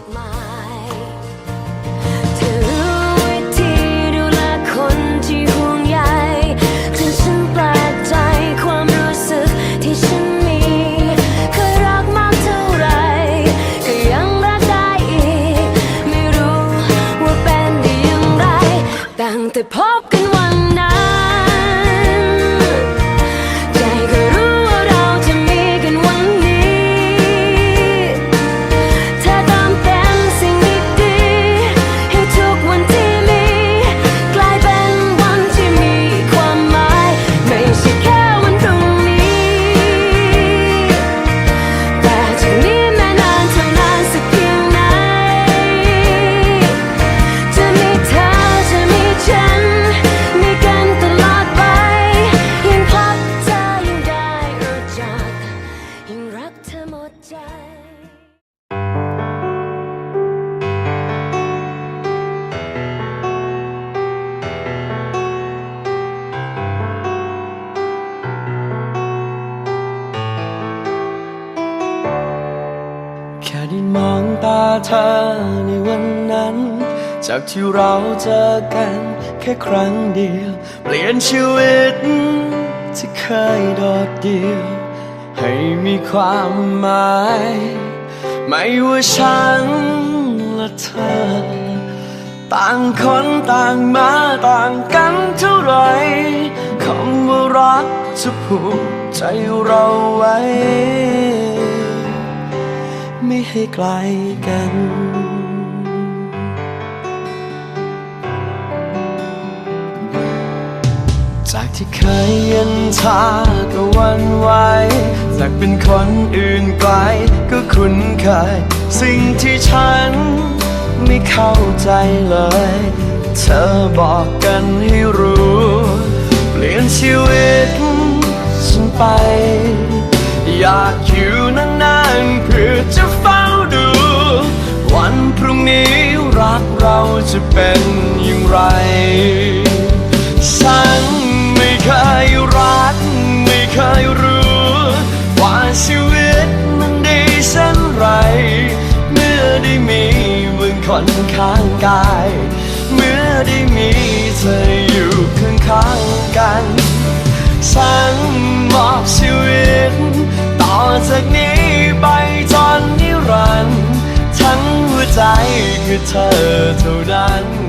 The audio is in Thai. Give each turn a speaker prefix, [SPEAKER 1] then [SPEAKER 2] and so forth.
[SPEAKER 1] ากมายถึงวิธีดูแลคนที่ห่วงใยคนฉันแปลกใจความรู้สึกที่ฉันมี เคยรักมากเท่าไร ก็ยังรักได้อีก ไม่รู้ว่าเป็นด้อย่างไรแต่พอ แค่
[SPEAKER 2] ได้มองตาเธอในวันนั้น จากที่เราเจอกันแค่ครั้งเดียว เปลี่ยนชีวิตที่เคยโดดเดียว ให้มีความหมาย ไม่ว่าฉันและเธอ ต่างคนต่างมาต่างกันเท่าไหรคำว่ารักจะผูกใจเราไว้ ไม่ให้ไกลกัน ที่เคยเย็นชาก็วันไหวจากเป็นคนอื่นไกลก็คุ้นเคย สิ่งที่ฉันไม่เข้าใจเลย เธอบอกกันให้รู้ เปลี่ยนชีวิตฉันไป อยากอยู่นานๆเพื่อจะเฝ้าดู วันพรุ่งนี้รักเราจะเป็นอย่างไร ฉัน เคยรัก ไม่เคยรู้ ว่าชีวิตมันดีเช่นไร เมื่อได้มีมึงคนข้างกาย เมื่อได้มีเธออยู่ข้างข้างๆกันฉันมอบชีวิต ต่อจากนี้ไปจนนิรันดร์ทั้งหัวใจคือเธอเท่านั้น